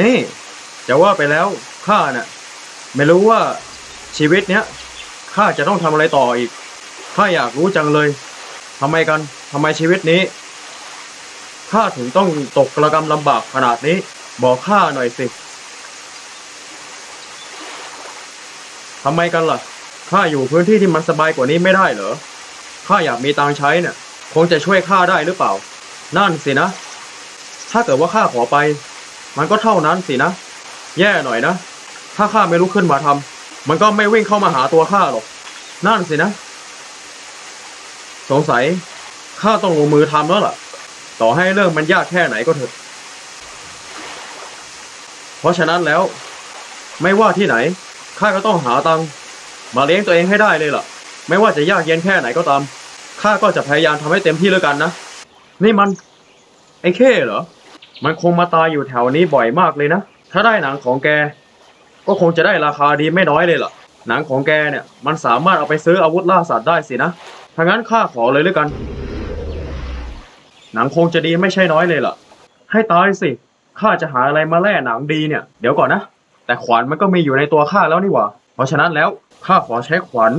นี่จะว่าไปแล้วข้าน่ะ ไม่รู้ว่าชีวิตเนี้ยข้าจะต้องทำอะไรต่ออีกข้าอยากรู้จังเลยทำไมกันทำไมชีวิตนี้ข้าถึงต้องตกกระกำลำบากขนาดนี้ บอกข้าหน่อยสิทำไมกันล่ะข้าอยู่พื้นที่ที่มันสบายกว่านี้ไม่ได้เหรอข้าอยากมีตังใช้เนี่ยคงจะช่วยข้าได้หรือเปล่า นั่นสินะ ถ้าเกิดว่าข้าขอไป มันก็เท่านั้นสินะ แย่หน่อยนะ ถ้าข้าไม่ลุกขึ้นมาทำมันก็ไม่วิ่งเข้ามาหาตัวข้าหรอก นั่นสินะ สงสัยข้าต้องลงมือทำแล้วล่ะ ต่อให้เรื่องมันยากแค่ไหนก็เถอะ เพราะฉะนั้นแล้ว ไม่ว่าที่ไหนข้าก็ต้องหาตังค์มาเลี้ยงตัวเองให้ได้เลยล่ะ ไม่ว่าจะยากเย็นแค่ไหนก็ตามข้าก็จะพยายามทำให้เต็มที่แล้วกันนะ นี่มัน ไอ้เข้เหรอ มันคงมาตายอยู่แถวนี้บ่อยมากเลยนะ ถ้าได้หนังของแก ก็คงจะได้ราคาดีไม่น้อยเลยล่ะ หนังของแกเนี่ย มันสามารถเอาไปซื้ออาวุธล่าสัตว์ได้สินะ ถ้างั้นข้าขอเลยแล้วกัน หนังคงจะดีไม่ใช่น้อยเลยล่ะ ให้ตายสิ ข้าจะหาอะไรมาแล่หนังดีเนี่ย เดี๋ยวก่อนนะ แต่ขวานมันก็มีอยู่ในตัวข้าแล้วนี่หว่า เพราะฉะนั้นแล้วข้าขอใช้ขวาน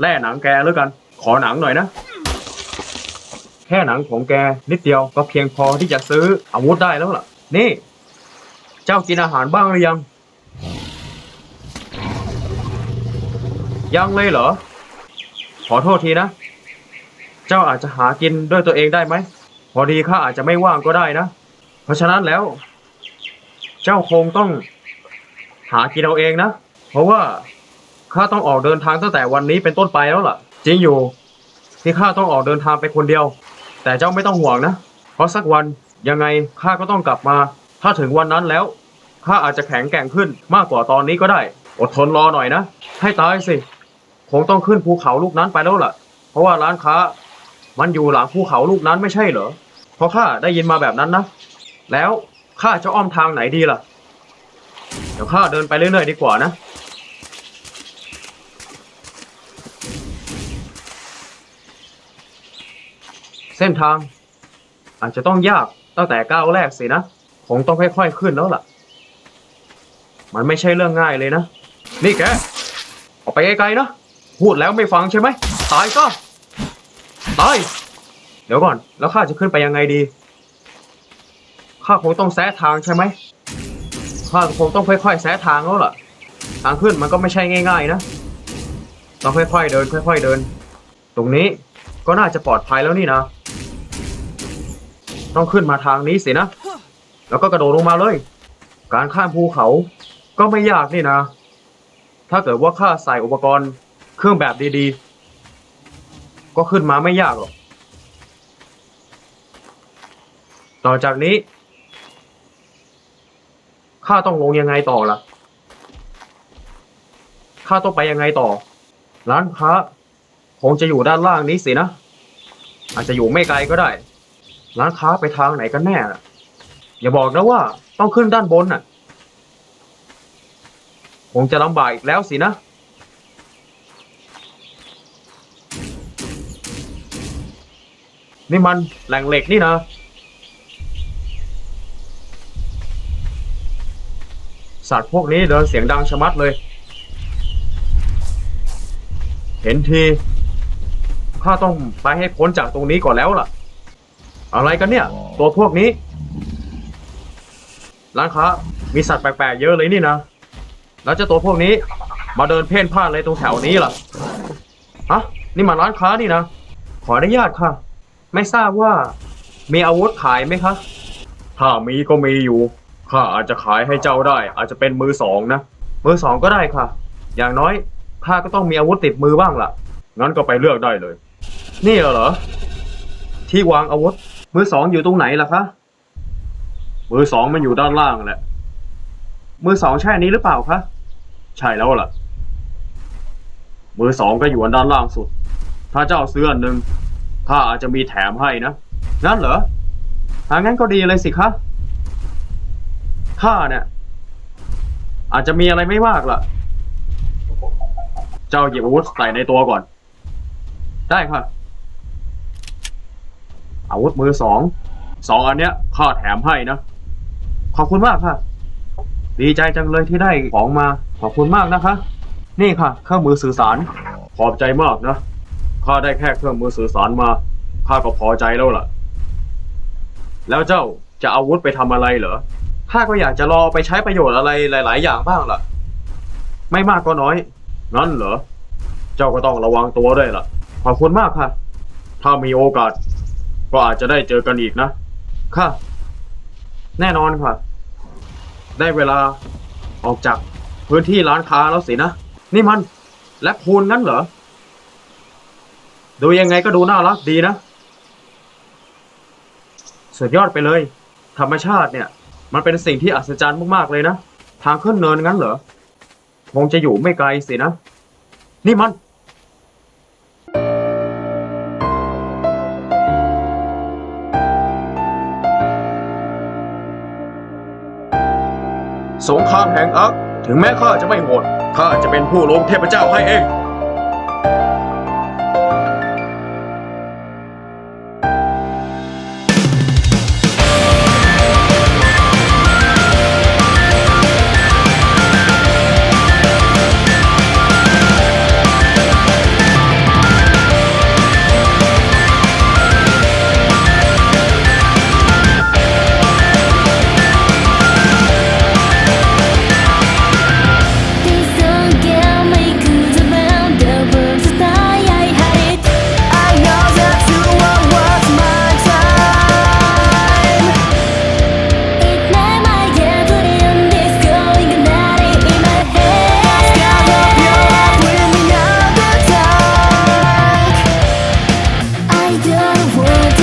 แล่หนังแกแล้วกัน ขอหนังหน่อยนะ แค่หนังของแกนิดเดียวก็เพียงพอที่จะซื้ออาวุธได้แล้วล่ะ นี่ เจ้ากินอาหารบ้างหรือยัง ยังเลยเหรอ ขอโทษทีนะ เจ้าอาจจะหากินด้วยตัวเองได้ไหม พอดีข้าอาจจะไม่ว่างก็ได้นะ เพราะฉะนั้นแล้ว เจ้าคงต้อง หากินเอาเองนะ เพราะว่าข้าต้องออกเดินทางตั้งแต่วันนี้เป็นต้นไปแล้วล่ะ จริงอยู่ที่ข้าต้องออกเดินทางไปคนเดียว แต่เจ้าไม่ต้องห่วงนะ เพราะสักวันยังไงข้าก็ต้องกลับมา ถ้าถึงวันนั้นแล้วข้าอาจจะแข็งแกร่งขึ้นมากกว่าตอนนี้ก็ได้ อดทนรอหน่อยนะ ให้ตายสิ คงต้องขึ้นภูเขาลูกนั้นไปแล้วล่ะ เพราะว่าร้านค้า มันอยู่หลังภูเขาลูกนั้นไม่ใช่เหรอ เพราะข้าได้ยินมาแบบนั้นนะ แล้วข้าจะอ้อมทางไหนดีล่ะ เดี๋ยวข้าเดินไปเรื่อยๆดีกว่านะ เส้นทาง อาจจะต้องยากตั้งแต่ก้าวแรกสินะ คงต้องค่อยๆขึ้นแล้วล่ะ มันไม่ใช่เรื่องง่ายเลยนะ นี่แก ออกไปไกลๆนะ พูดแล้วไม่ฟังใช่ไหม ตายก็ตาย เดี๋ยวก่อน แล้วข้าจะขึ้นไปยังไงดี ข้าคงต้องแซะทางใช่ไหม ข้าคงต้องค่อยๆแซะทางแล้วล่ะ ทางขึ้นมันก็ไม่ใช่ง่าย ๆ นะ ต้องค่อยๆเดิน ค่อย ๆเดิน ตรงนี้ก็น่าจะปลอดภัยแล้วนี่นะ ต้องขึ้นมาทางนี้สินะ แล้วก็กระโดดลงมาเลย การข้ามภูเขาก็ไม่ยากนี่นะ ถ้าเกิดว่าข้าใส่อุปกรณ์เครื่องแบบดีๆ ก็ขึ้นมาไม่ยากหรอก ต่อจากนี้ข้าต้องลงยังไงต่อล่ะ ข้าต้องไปยังไงต่อ ร้านค้าคงจะอยู่ด้านล่างนี้สินะ อาจจะอยู่ไม่ไกลก็ได้ ร้านค้าไปทางไหนกันแน่ล่ะอย่าบอกนะว่าต้องขึ้นด้านบนน่ะ คงจะลำบากอีกแล้วสินะ นี่มันแหล่งเหล็กนี่นะ สัตว์พวกนี้เดินเสียงดังชะมัดเลย เห็นทีข้าต้องไปให้พ้นจากตรงนี้ก่อนแล้วล่ะ อะไรกันเนี่ย ตัวพวกนี้ ร้านค้ามีสัตว์แปลกๆเยอะเลยนี่นะ แล้วเจ้าตัวพวกนี้ มาเดินเพ่นพ่านอะไรตรงแถวนี้ล่ะฮะนี่มันร้านค้านี่นะ ขออนุญาตค่ะ ไม่ทราบว่ามีอาวุธขายไหมคะ ถ้ามีก็มีอยู่ ข้าอาจจะขายให้เจ้าได้ อาจจะเป็นมือสองนะ มือสองก็ได้ค่ะ อย่างน้อยข้าก็ต้องมีอาวุธติดมือบ้างล่ะ งั้นก็ไปเลือกได้เลย นี่เหรอ ที่วางอาวุธ มือสองอยู่ตรงไหนล่ะคะ มือสองมันอยู่ด้านล่างแหละ มือสองใช่อันนี้หรือเปล่าคะ ใช่แล้วล่ะ มือสองก็อยู่อันด้านล่างสุด ถ้าเจ้าซื้อนหนึ่งข้าอาจจะมีแถมให้นะ นั่นเหรอถ้างั้นก็ดีเลยสิคะ ข้าเนี่ย อาจจะมีอะไรไม่มากล่ะ เจ้าหยิบอาวุธใส่ในตัวก่อน ได้ค่ะ อาวุธมือสองสองอันเนี้ยข้าแถมให้นะ ขอบคุณมากค่ะ ดีใจจังเลยที่ได้ของมา ขอบคุณมากนะคะ นี่ค่ะ เครื่องมือสื่อสาร ขอบใจมากนะข้าได้แค่เครื่องมือสื่อสารมาข้าก็พอใจแล้วล่ะ แล้วเจ้าจะอาอาวุธไปทำอะไรเหรอข้าก็อยากจะรอไปใช้ประโยชน์อะไรหลาย ๆ อย่างบ้างล่ะ ไม่มากก็น้อย นั่นเหรอ เจ้าก็ต้องระวังตัวด้วยล่ะ ขอบคุณมากค่ะ ถ้ามีโอกาส ก็อาจจะได้เจอกันอีกนะ ค่ะ แน่นอนค่ะ ได้เวลาออกจากพื้นที่ร้านค้าแล้วสินะ นี่มัน และคูณงั้นเหรอ ดูยังไงก็ดูน่ารักดีนะ สุดยอดไปเลย ธรรมชาติเนี่ย มันเป็นสิ่งที่อัศจรรย์มากๆเลยนะ ทางขึ้นเนินงั้นเหรอ คงจะอยู่ไม่ไกลสินะ นี่มัน สงครามแห่งอักถึงแม้ข้าจะไม่โหดข้าจะเป็นผู้ลงเทพเจ้าให้เอง I want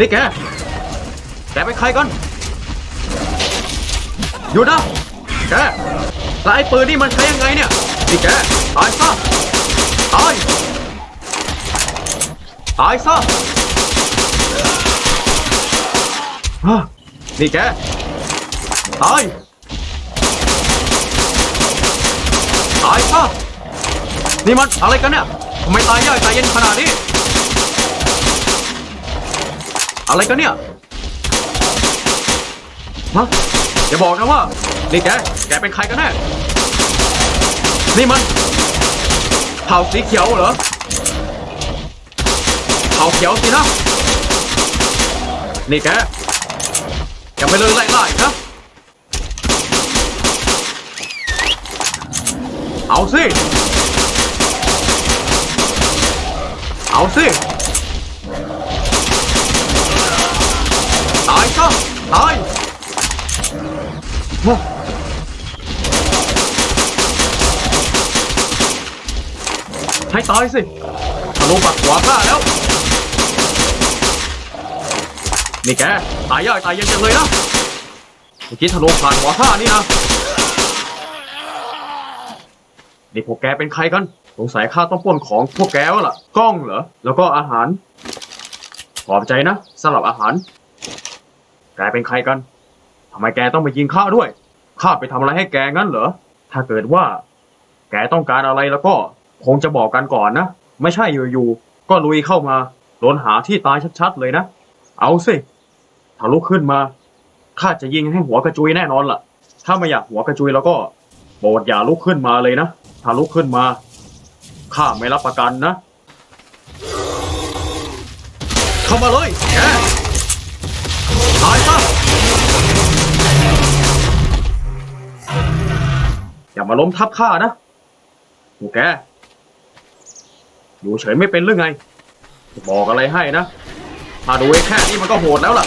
นี่แกแกเป็นใครกันหยุดนะแกแล้วไอ้ปืนนี่มันใช้ยังไงเนี่ยนี่แกตายซะตายตายซะฮะนี่แกตายตายซะนี่มันอะไรกันเนี่ยทำไมตายยากตายเย็นขนาดนี้ อะไรกันเนี่ยฮะอย่าบอกนะว่า นี่แก แกเป็นใครกันแน่ นี่มัน เผ่าสีเขียวเหรอ เผ่าเขียวสินะ นี่แกอย่าไปเลยไล่ล่นะเอาสิ เอาสิ ตายซะ ตายโอ้ให้ตายสิทะลุปักหัวข้าแล้ว นี่แก ตายยากตายเย็นจังเลยนะเมื่อกี้ทะลุผ่านหัวข้านี่นะ นี่พวกแกเป็นใครกัน สงสัยข้าต้องปล้นของพวกแกวะล่ะ กล้องเหรอ แล้วก็อาหาร ขอบใจนะสำหรับอาหาร แกเป็นใครกันทำไมแกต้องมายิงข้าด้วย ข้าไปทำอะไรให้แกงั้นเหรอ ถ้าเกิดว่า แกต้องการอะไรแล้วก็ คงจะบอกกันก่อนนะ ไม่ใช่อยู่ๆ ก็ลุยเข้ามาโดนหาที่ตายชัดๆเลยนะ เอาสิถ้าลุกขึ้นมา ข้าจะยิงให้หัวกระจุยแน่นอนล่ะ ถ้าไม่อยากหัวกระจุยแล้วก็โปรดอย่าลุกขึ้นมาเลยนะ ถ้าลุกขึ้นมา ข้าไม่รับประกันนะ เข้ามาเลยแก มาล้มทับข้านะพวกแกอยู่เฉยไม่เป็นหรือไง บอกอะไรให้นะ ถ้าดูไอ้แค่นี้มันก็โหดแล้วล่ะ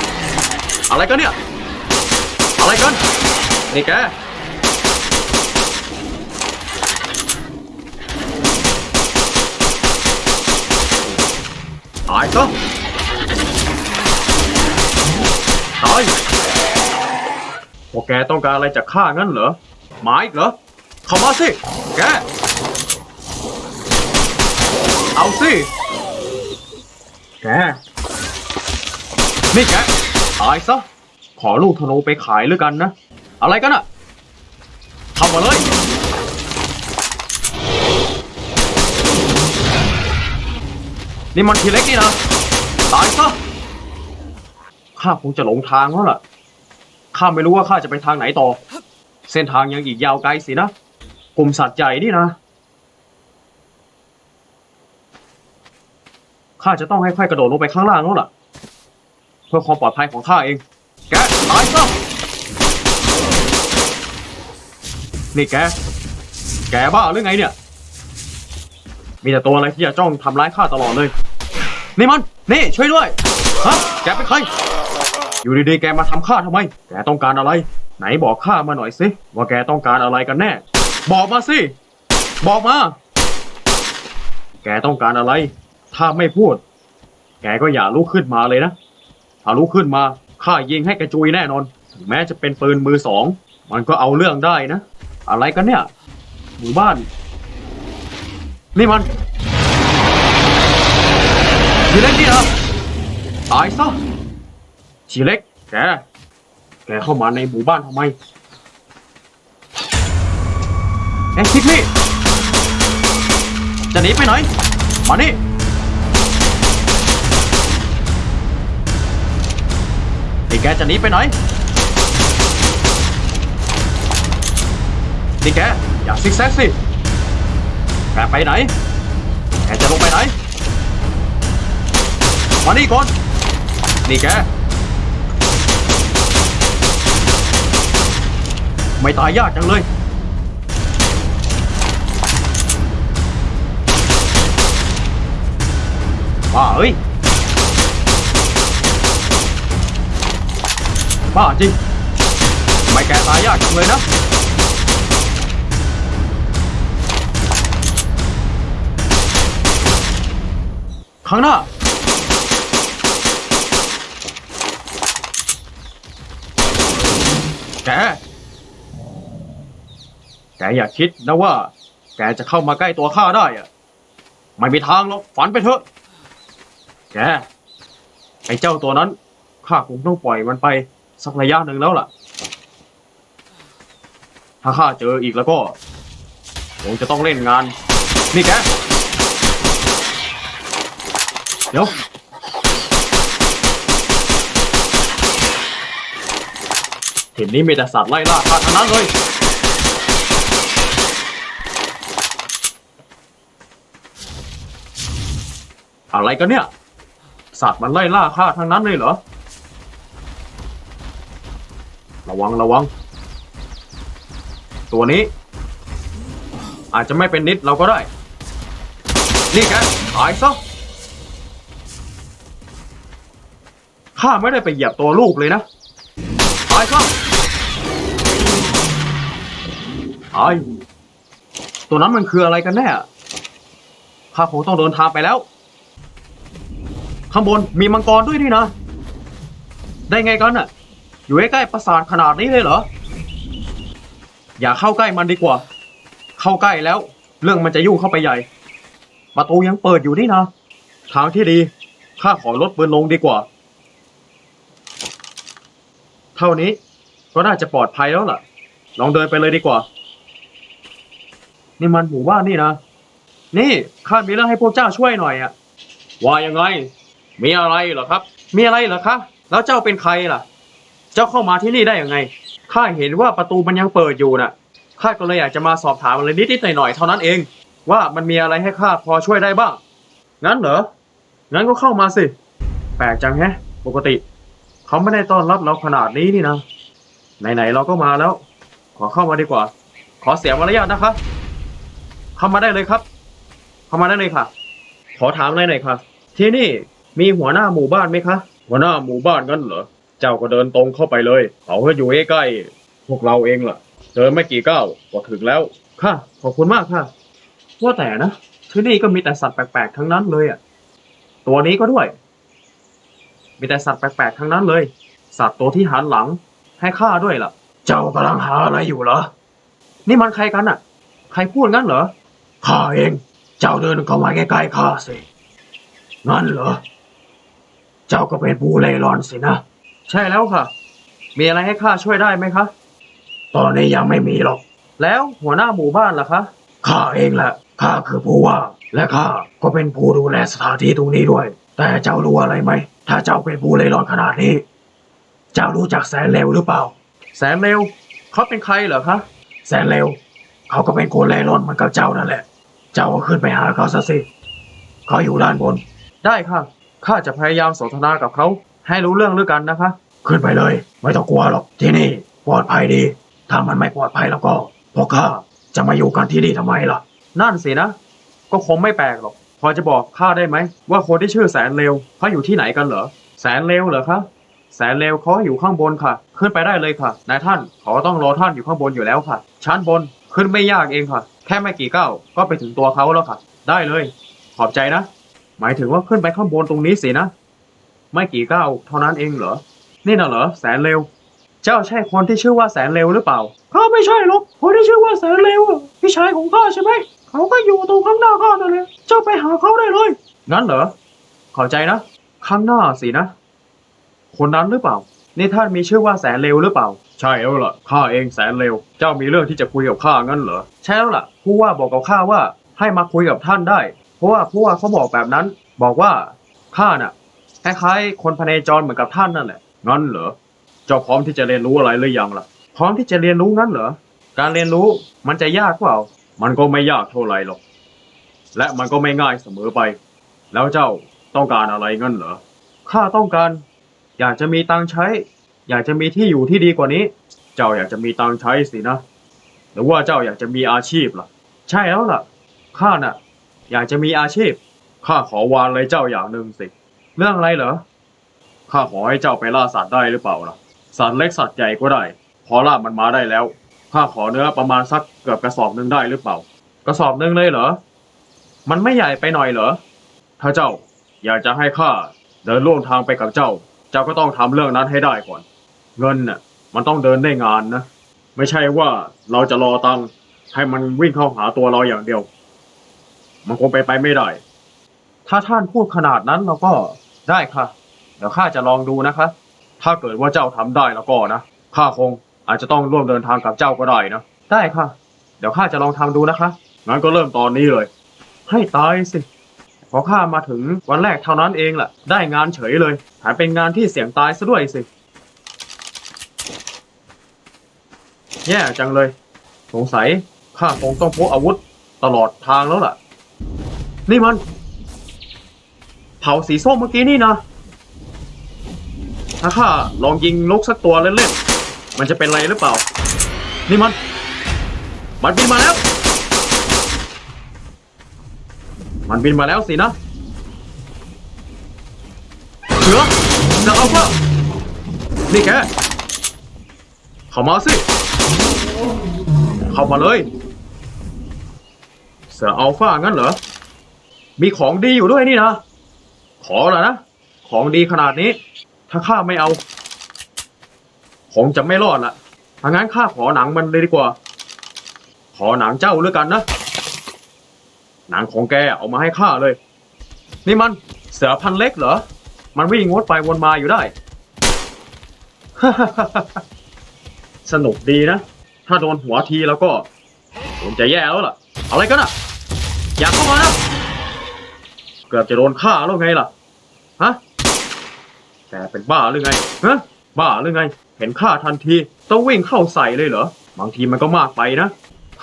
อะไรกันเนี่ย อะไรกัน นี่แกตายซะตายพวกแกต้องการอะไรจากข้างั้นเหรอหมาอีกเหรอ เข้ามาสิ แก เอาสิ แก นี่แก ตายซะ ขอลูกธนูไปขายหรือกันนะ อะไรกันอะทำมาเลย นี่มันทีเล็กนี่นะ ตายซะ ข้าคงจะหลงทางแล้วล่ะ ข้าไม่รู้ว่าข้าจะไปทางไหนต่อ เส้นทางยังอีกยาวไกลสินะ กลุ่มสัตว์ใหญ่นี่นะ ข้าจะต้องให้ค่อยกระโดดลงไปข้างล่างแล้วล่ะ เพื่อความปลอดภัยของข้าเอง แกตายซะนี่แก แกบ้าหรือไงเนี่ย มีแต่ตัวอะไรที่จะจ้องทำร้ายข้าตลอดเลย นี่มัน นี่ช่วยด้วย ฮะ แกเป็นใคร อยู่ดีๆ แกมาทำข้าทำไม แกต้องการอะไร ไหนบอกข้ามาหน่อยสิว่าแกต้องการอะไรกันแน่ บอกมาสิ บอกมา แกต้องการอะไร ถ้าไม่พูด แกก็อย่าลุกขึ้นมาเลยนะถ้าลุกขึ้นมาข้ายิงให้กระจุยแน่นอนถึงแม้จะเป็นปืนมือสอง มันก็เอาเรื่องได้นะ อะไรกันเนี่ยหมู่บ้าน นี่มันชีเล็กนี่เหรอตายซะชีเล็ก แก แกเข้ามาในหมู่บ้านทำไม เอ้คิกนี่จะหนีไปไหน มานี่นี่แกจะหนีไปไหนนี่แก อย่าซิกแซกสิ แกไปไหน แกจะลงไปไหน มานี่ก่อน นี่แก ไม่ตายยากจังเลย บ้าเฮ้ย บ้าจริง ไม่แกตายยากจังเลยนะ ข้างหน้า แก แกอย่าคิดนะว่า แกจะเข้ามาใกล้ตัวข้าได้อะไม่มีทางหรอก ฝันไปเถอะ แกไอ้เจ้าตัวนั้นข้าคงต้องปล่อยมันไปสักระยะหนึ่งแล้วล่ะ ถ้าข้าเจออีกแล้วก็คงจะต้องเล่นงาน นี่แก เดี๋ยว เห็นนี้มีแต่สัตว์ไล่ล่าข้าทั้งนั้นเลยอะไรกันเนี่ย สัตว์มันไล่ล่าข้าทั้งนั้นเลยเหรอ ระวังระวัง ตัวนี้ อาจจะไม่เป็นนิดเราก็ได้ นี่แกตายซะข้าไม่ได้ไปเหยียบตัวลูกเลยนะตายครับตายตัวนั้นมันคืออะไรกันแน่ข้าคงต้องเดินทางไปแล้ว ข้างบนมีมังกรด้วยนี่นะ ได้ไงกันน่ะอยู่ใกล้ๆปราสาทขนาดนี้เลยเหรอ อย่าเข้าใกล้มันดีกว่า เข้าใกล้แล้ว เรื่องมันจะยุ่งเข้าไปใหญ่ ประตูยังเปิดอยู่นี่นะ ทางที่ดี ข้าขอลดปืนลงดีกว่า เท่านี้ก็น่าจะปลอดภัยแล้วล่ะ ลองเดินไปเลยดีกว่า นี่มันหมู่บ้านนี่นะ นี่ข้ามีเรื่องให้พวกเจ้าช่วยหน่อยอะว่ายังไง มีอะไรเหรอครับ มีอะไรเหรอคะแล้วเจ้าเป็นใครล่ะ เจ้าเข้ามาที่นี่ได้ยังไง ข้าเห็นว่าประตูมันยังเปิดอยู่น่ะ ข้าก็เลยอยากจะมาสอบถามอะไรนิดๆหน่อยๆเท่านั้นเอง ว่ามันมีอะไรให้ข้าพอช่วยได้บ้าง งั้นเหรอ งั้นก็เข้ามาสิ แปลกจังแฮะ ปกติ เขาไม่ได้ต้อนรับเราขนาดนี้นี่นะ ไหนๆเราก็มาแล้ว ขอเข้ามาดีกว่า ขอเสียมารยาทนะคะ เข้ามาได้เลยครับ เข้ามาได้เลยค่ะ ขอถามอะไรหน่อยค่ะ ที่นี่ มีหัวหน้าหมู่บ้านไหมคะ หัวหน้าหมู่บ้านงั้นเหรอ เจ้าก็เดินตรงเข้าไปเลย เขาก็อยู่ใกล้ๆพวกเราเองล่ะ เดินไม่กี่ก้าวก็ถึงแล้ว ค่ะ ขอบคุณมากค่ะ ว่าแต่นะที่นี่ก็มีแต่สัตว์แปลกๆทั้งนั้นเลยอะ ตัวนี้ก็ด้วย มีแต่สัตว์แปลกๆทั้งนั้นเลย สัตว์ตัวที่หันหลัง ให้ข้าด้วยล่ะ เจ้ากำลังหาอะไรอยู่เหรอ นี่มันใครกันอะ ใครพูดงั้นเหรอ ข้าเอง เจ้าเดินเข้ามาใกล้ๆข้าสิ งั้นเหรอ เจ้าก็เป็นผู้เล่ร่อนสินะ ใช่แล้วค่ะ มีอะไรให้ข้าช่วยได้ไหมคะ ตอนนี้ยังไม่มีหรอก แล้วหัวหน้าหมู่บ้านล่ะคะ ข้าเองแหละ ข้าคือผู้ว่า และข้าก็เป็นผู้ดูแลสถานที่ตรงนี้ด้วย แต่เจ้ารู้อะไรไหม ถ้าเจ้าเป็นผู้เล่ร่อนขนาดนี้ เจ้ารู้จักแสนเลวหรือเปล่า แสนเลวเขาเป็นใครเหรอคะ แสนเลวเขาก็เป็นคนเล่ร่อนเหมือนกับเจ้านั่นแหละ เจ้าก็ขึ้นไปหาเขาซะสิ เขาอยู่ด้านบน ได้ค่ะ ข้าจะพยายามสนทนากับเขา ให้รู้เรื่องด้วยกันนะคะ ขึ้นไปเลย ไม่ต้องกลัวหรอกที่นี่ปลอดภัยดี ถ้ามันไม่ปลอดภัยแล้วก็พวกข้าจะมาอยู่กันที่นี่ทำไมล่ะ นั่นสินะ ก็คงไม่แปลกหรอก พอจะบอกข้าได้ไหม ว่าคนที่ชื่อแสนเลวเขาอยู่ที่ไหนกันเหรอ แสนเลวเหรอคะแสนเลวเขาอยู่ข้างบนค่ะ ขึ้นไปได้เลยค่ะนายท่านเขาก็ต้องรอท่านอยู่ข้างบนอยู่แล้วค่ะ ชั้นบนขึ้นไม่ยากเองค่ะ แค่ไม่กี่ก้าวก็ไปถึงตัวเขาแล้วค่ะ ได้เลย ขอบใจนะ หมายถึงว่าขึ้นไปข้างบนตรงนี้สินะ ไม่กี่ก้าวเท่านั้นเองเหรอ นี่น่ะเหรอแสนเลวเจ้าใช่คนที่ชื่อว่าแสนเลวหรือเปล่าข้าไม่ใช่หรอกคนที่ชื่อว่าแสนเลวพี่ชายของข้าใช่ไหมเขาก็อยู่ตรงข้างหน้าข้านั่นแหละเจ้าไปหาเขาได้เลย งั้นเหรอขอบใจนะ ข้างหน้าสินะ คนนั้นหรือเปล่านี่ท่านมีชื่อว่าแสนเลวหรือเปล่า ใช่แล้วล่ะข้าเองแสนเลวเจ้ามีเรื่องที่จะคุยกับข้างั้นเหรอใช่แล้วล่ะผู้ว่าบอกกับข้าว่าให้มาคุยกับท่านได้ เพราะว่าผู้ว่าเขาบอกแบบนั้น บอกว่าข้าน่ะคล้ายๆคนพเนจรเหมือนกับท่านนั่นแหละงั้นเหรอเจ้าพร้อมที่จะเรียนรู้อะไรหรือยังล่ะ พร้อมที่จะเรียนรู้งั้นเหรอการเรียนรู้มันจะยากเปล่า มันก็ไม่ยากเท่าไหร่หรอก และมันก็ไม่ง่ายเสมอไป แล้วเจ้าต้องการอะไรงั้นเหรอข้าต้องการ อยากจะมีตังใช้ อยากจะมีที่อยู่ที่ดีกว่านี้ เจ้าอยากจะมีตังใช้สินะหรือว่าเจ้าอยากจะมีอาชีพล่ะ ใช่แล้วล่ะข้าน่ะ อยากจะมีอาชีพ ข้าขอวานอะไรเจ้าอย่างหนึ่งสิ เรื่องอะไรเหรอ ข้าขอให้เจ้าไปล่าสัตว์ได้หรือเปล่าล่ะ สัตว์เล็กสัตว์ใหญ่ก็ได้ พอล่ามันมาได้แล้ว ข้าขอเนื้อประมาณสักเกือบกระสอบหนึ่งได้หรือเปล่า กระสอบหนึ่งเลยเหรอ มันไม่ใหญ่ไปหน่อยเหรอ ถ้าเจ้าอยากจะให้ข้าเดินร่วมทางไปกับเจ้า เจ้าก็ต้องทำเรื่องนั้นให้ได้ก่อน เงินน่ะ มันต้องเดินได้งานนะ ไม่ใช่ว่าเราจะรอตังค์ให้มันวิ่งเข้าหาตัวเราอย่างเดียว มันคงไปนไปไม่ได้ ถ้าท่านพูดขนาดนั้นเราก็ได้ค่ะ เดี๋ยวข้าจะลองดูนะคะ ถ้าเกิดว่าเจ้าทำได้แล้วก็นะข้าคงอาจจะต้องร่วมเดินทางกับเจ้าก็ได้นะ ได้ค่ะ เดี๋ยวข้าจะลองทำดูนะคะ งั้นก็เริ่มตอนนี้เลย ให้ตายสิ พอข้ามาถึงวันแรกเท่านั้นเองแหละได้งานเฉยเลยแถมเป็นงานที่เสี่ยงตายซะด้วยสิ แย่จังเลย สงสัยข้าคงต้องพกอาวุธตลอดทางแล้วล่ะ นี่มัน เผาสีส้มเมื่อกี้นี่นะถ้าข้าลองยิงนกสักตัวเล่นๆ มันจะเป็นไรหรือเปล่า นี่มัน มันบินมาแล้ว มันบินมาแล้วสินะเสือเสือเอาเปล่านี่แก เข้ามาสิ เข้ามาเลย เสืออัลฟางั้นเหรอ มีของดีอยู่ด้วยนี่นะ ขอละนะ ของดีขนาดนี้ ถ้าข้าไม่เอา คงจะไม่รอดละถ้างั้นข้าขอหนังมันเลยดีกว่า ขอหนังเจ้าด้วยกันนะ หนังของแกเอามาให้ข้าเลย นี่มันเสือพันเล็กเหรอ มันวิ่งงดไปวนมาอยู่ได้ สนุกดีนะ ถ้าโดนหัวทีแล้วก็ผมจะแย่แล้วล่ะ อะไรกันอะ อยากเข้ามานะ เกือบจะโดนฆ่าแล้วไงล่ะ ฮะ แกเป็นบ้าหรือไง ฮะ บ้าหรือไง เห็นข้าทันทีต้องวิ่งเข้าใส่เลยเหรอ บางทีมันก็มากไปนะ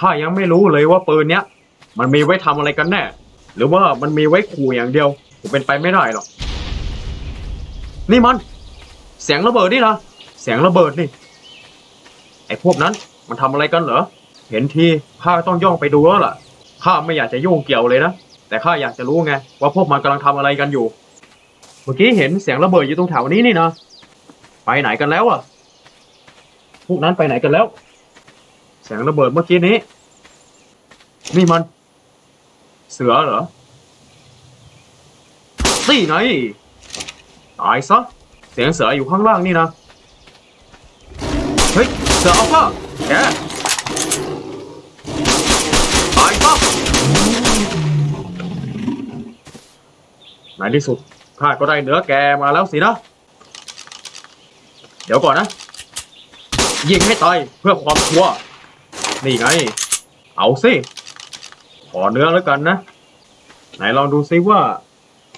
ข้ายังไม่รู้เลยว่าปืนเนี้ย มันมีไว้ทำอะไรกันแน่ หรือว่ามันมีไว้ขู่อย่างเดียว ผมเป็นไปไม่ได้หรอก นี่มัน เสียงระเบิดนี่นะเสียงระเบิดนี่ ไอ้พวกนั้นมันทำอะไรกันเหรอ เห็นทีข้าต้องย่องไปดูแล้วล่ะ ข้าไม่อยากจะยุ่งเกี่ยวเลยนะ แต่ข้าอยากจะรู้ไงว่าพวกมันกำลังทำอะไรกันอยู่ เมื่อกี้เห็นเสียงระเบิดอยู่ตรงแถวนี้นี่นะ ไปไหนกันแล้วอะ พวกนั้นไปไหนกันแล้ว เสียงระเบิดเมื่อกี้นี้ นี่มัน เสือเหรอนี่ไงตายซะ เสียงเสืออยู่ข้างล่างนี่นะ เฮ้ย เสืออัลฟาแก ในที่สุดข้าก็ได้เนื้อแกมาแล้วสินะ เดี๋ยวก่อนนะ ยิงให้ตายเพื่อความชัวนี่ไง เอาสิ ขอเนื้อแล้วกันนะ ไหนลองดูซิว่า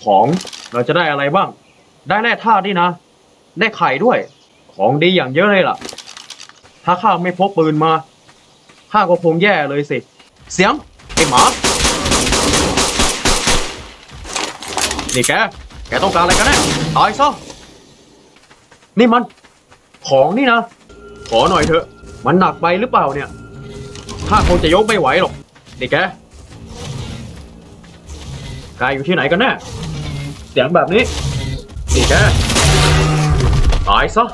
ของเราจะได้อะไรบ้าง ได้แร่ธาตุนี่นะ ได้ไข่ด้วย ของดีอย่างเยอะเลยล่ะ ถ้าข้าไม่พกปืนมาข้าก็คงแย่เลยสิ เสียงไอ้หมา นี่แก แกต้องการอะไรกันแน่ตายซะ นี่มัน ของนี่นะ ขอหน่อยเถอะ มันหนักไปหรือเปล่าเนี่ยข้าคงจะยกไม่ไหวหรอก นี่แก กายอยู่ที่ไหนกันแน่ เสียงแบบนี้ นี่แก ตายซะ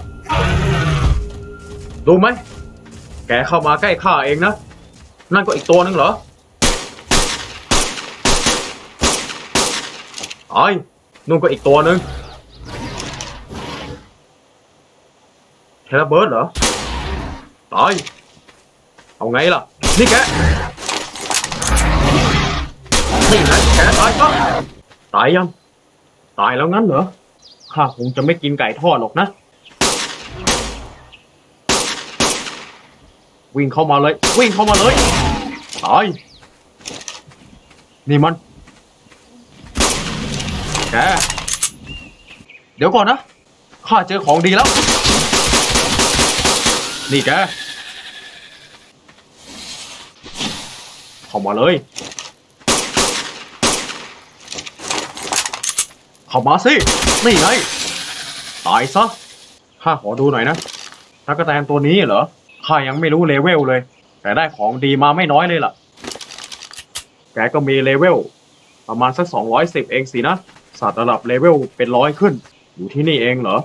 ดูไหม แกเข้ามาใกล้ข้าเองนะ นั่นก็อีกตัวนึงเหรอ ไอ้นู่นก็อีกตัวหนึ่งเทเลเบิร์ดเหรอตายเอาไงล่ะ นี่แกนี่ไงแกตายก็ตายยัง ตายแล้วงั้นเหรอ ข้าคงจะไม่กินไก่ทอดหรอกนะ วิ่งเข้ามาเลย วิ่งเข้ามาเลย ตาย นี่มัน แก เดี๋ยวก่อนนะ ข้าเจอของดีแล้ว นี่แก เข้ามาเลย เข้ามาสิ นี่ไง ตายซะ ข้าขอดูหน่อยนะถ้ากระแตนตัวนี้เหรอ ข้ายังไม่รู้เลเวลเลย แต่ได้ของดีมาไม่น้อยเลยล่ะ แกก็มีเลเวลประมาณสักสองร้อยสิบเองสินะ สัตว์ระดับเลเวลเป็นร้อยขึ้น อยู่ที่นี่เองเหรอ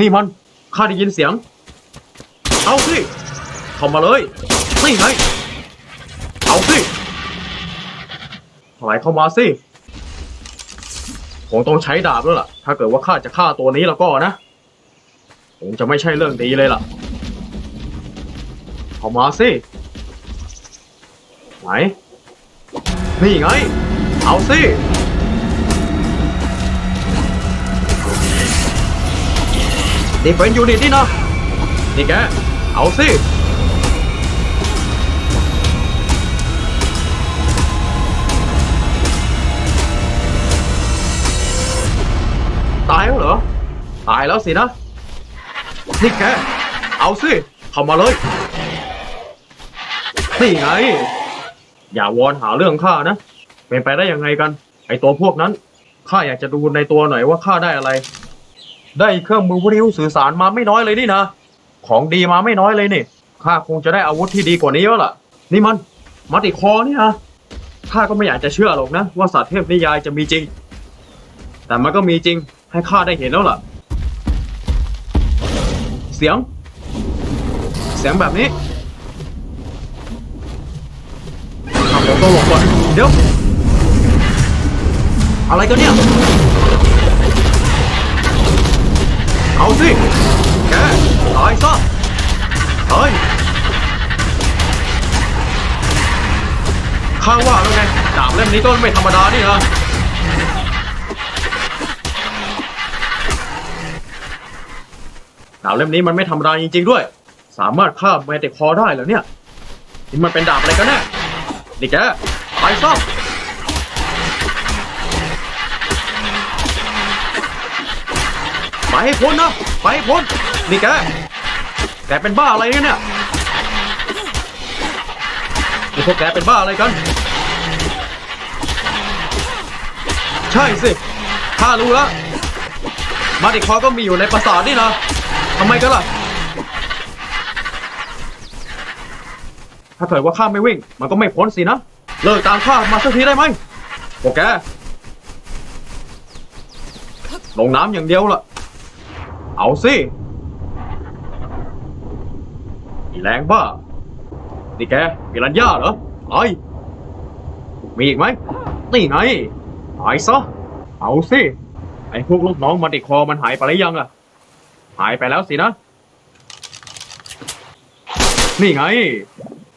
นี่มันข้าได้ยินเสียง เอาสิเข้ามาเลยนี่ไงเอาสิถลายเข้ามาสิคงต้องใช้ดาบแล้วล่ะ ถ้าเกิดว่าข้าจะฆ่าตัวนี้แล้วก็นะคงจะไม่ใช่เรื่องดีเลยล่ะเข้ามาสิไหนนี่ไง เอาสิ นี่เป็นยูนิตนี่นะนี่แก เอาสิตายแล้วเหรอ ตายแล้วสินะ นี่แก เอาสิ เข้ามาเลย นี่ไง อย่าวอนหาเรื่องข้านะ เป็นไปได้ยังไงกัน ไอตัวพวกนั้น ข้าอยากจะดูในตัวหน่อยว่าข้าได้อะไร ได้เครื่องมือวิทยุสื่อสารมาไม่น้อยเลยนี่นะ ของดีมาไม่น้อยเลยนี่ ข้าคงจะได้อาวุธที่ดีกว่านี้แล้วล่ะ นี่มันมัดติคอนี่นะ ข้าก็ไม่อยากจะเชื่อหรอกนะ ว่าสัตว์เทพนิยายจะมีจริง แต่มันก็มีจริงให้ข้าได้เห็นแล้วล่ะ เสียง เสียงแบบนี้ทำผมต้องหลบก่อนเดี๋ยว อะไรกันเนี่ย สิ แกตายซะเฮ้ยข้าว่าแล้วไงดาบเล่มนี้ก็ไม่ธรรมดานี่นะดาบเล่มนี้มันไม่ธรรมดาจริง ๆ ด้วย สามารถฆ่าแมติคอได้เหรอเนี่ย นี่มันเป็นดาบอะไรกันแน่นี่แกไปซ่อ ให้พ้นนะ ไปให้พ้น นี่แก แกเป็นบ้าอะไรกันเนี่ยนี่พวกแกเป็นบ้าอะไรกัน ใช่สิ ข้ารู้แล้ว มาดิคอก็มีอยู่ในปราสาทนี่นะทำไมกันล่ะ ถ้าเกิดว่าข้าไม่วิ่ง มันก็ไม่พ้นสินะ เลิกตามข้ามาสักทีได้ไหมพวกแกลงน้ำอย่างเดียวล่ะ เอาสิอีแรงบ้า นี่แกมีรัญญาเหรอไอ้มีอีกไหม นี่ไงหายซะ เอาสิ ไอ้พวกลูกน้องมันติดคอมันหายไปหรือยังล่ะ หายไปแล้วสินะ นี่ไง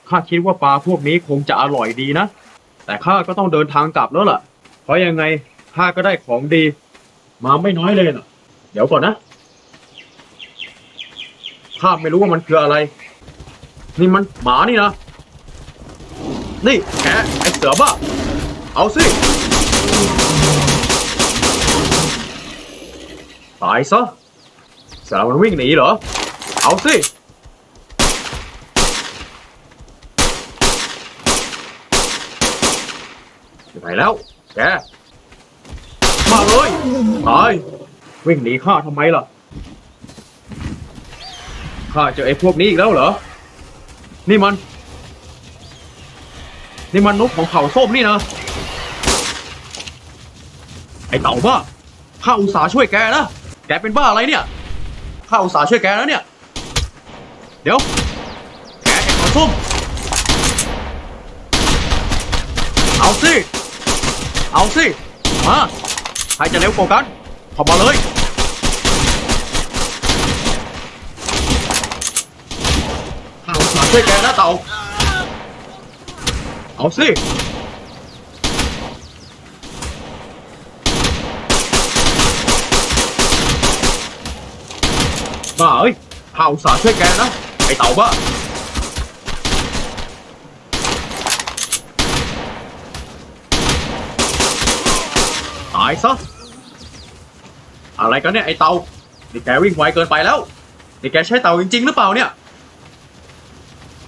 ข้าคิดว่าปลาพวกนี้คงจะอร่อยดีนะ แต่ข้าก็ต้องเดินทางกลับแล้วล่ะ เพราะยังไงข้าก็ได้ของดี มาไม่น้อยเลยน่ะเดี๋ยวก่อนนะ ข้าไม่รู้ว่ามันคืออะไร นี่มันหมานี่นะ นี่แกไอเสือบ้า เอาสิ ตายซะเสือมันวิ่งหนีเหรอ เอาสิไหนแล้ว แก มาเลยตายวิ่งหนีข้าทำไมล่ะ ข้าเจอไอ้พวกนี้อีกแล้วเหรอ นี่มัน นี่มันนกของเผ่าส้มนี่นะ ไอ้เต่าบ้า ข้าอุตส่าห์ช่วยแกนะ แกเป็นบ้าอะไรเนี่ย ข้าอุตส่าห์ช่วยแกแล้วเนี่ย เดี๋ยว แกไอ้เผ่าส้ม เอาสิ เอาสิ มา ใครจะเร็วกว่ากันเข้ามาเลย ข้าอุตส่าห์ ช่วยแกนะเต่า เอาสิ บ้าเอ้ยข้าอุสาช่วยแกนะ ไอเต่าบ้า ตายซะ อะไรกันเนี่ย ไอเต่า นี่แกวิ่งไวเกินไปแล้ว นี่แกใช้เต่าจริง ๆ หรือเปล่าเนี่ย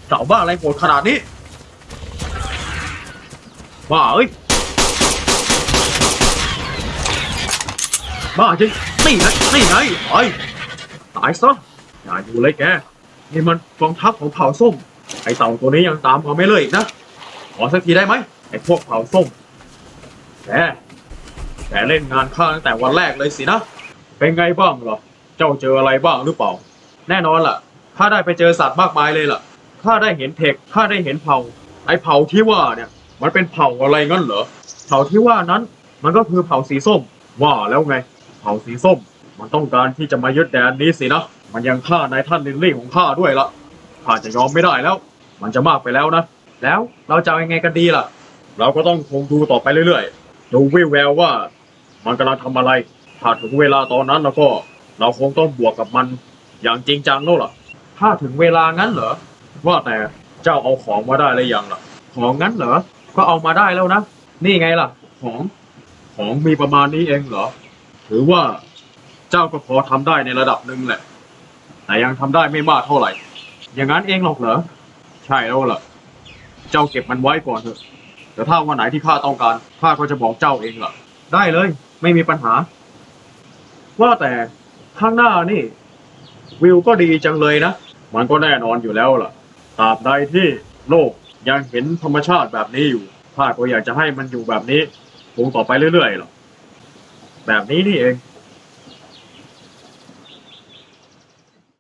เต่าบ้าอะไรโหดขนาดนี้บ้าเอ้ยบ้าจริงนี่ไงนี่ไงไอ้ตายซะอย่าอยู่เลยแกนี่มันกองทัพของเผ่าส้ม ไอเต่าตัวนี้ยังตามมาไม่เลยนะขอสักทีได้ไหมไอพวกเผ่าส้มแกแกเล่นงานข้าตั้งแต่วันแรกเลยสินะเป็นไงบ้างหรอ เจ้าเจออะไรบ้างหรือเปล่า แน่นอนล่ะข้าได้ไปเจอสัตว์มากมายเลยล่ะ ข้าได้เห็นเทคข้าได้เห็นเผ่าไอเผ่าที่ว่าเนี่ย มันเป็นเผ่าอะไรงั้นเหรอเผ่าที่ว่านั้น มันก็คือเผ่าสีส้ม ว่าแล้วไง เผ่าสีส้ม มันต้องการที่จะมายึดแดนนี้สินะมันยังฆ่านายท่านลินลี่ของข้าด้วยละข้าจะยอมไม่ได้แล้ว มันจะมากไปแล้วนะแล้วเราจะยังไงกันดีล่ะ เราก็ต้องคงดูต่อไปเรื่อยๆดูวิวแววว่า มันกำลังทำอะไรถ้าถึงเวลาตอนนั้นแล้วก็ เราคงต้องบวกกับมันอย่างจริงจังแล้วล่ะ ถ้าถึงเวลางั้นเหรอ ว่าแต่เจ้าเอาของมาได้หรือยังล่ะ ของงั้นเหรอ ก็เอามาได้แล้วนะ นี่ไงล่ะ ของ ของมีประมาณนี้เองเหรอ ถือว่าเจ้าก็พอทำได้ในระดับหนึ่งแหละ แต่ยังทำได้ไม่มากเท่าไหร่ อย่างนั้นเองหรอกเหรอ ใช่แล้วล่ะ เจ้าเก็บมันไว้ก่อนเถอะเดี๋ยวถ้าวันไหนที่ข้าต้องการข้าก็จะบอกเจ้าเองล่ะ ได้เลย ไม่มีปัญหา ว่าแต่ข้างหน้านี่ วิวก็ดีจังเลยนะ มันก็แน่นอนอยู่แล้วล่ะ ตราบใดที่โลกยังเห็นธรรมชาติแบบนี้อยู่ข้าก็อยากจะให้มันอยู่แบบนี้คงต่อไปเรื่อยๆหรอกแบบนี้นี่เอง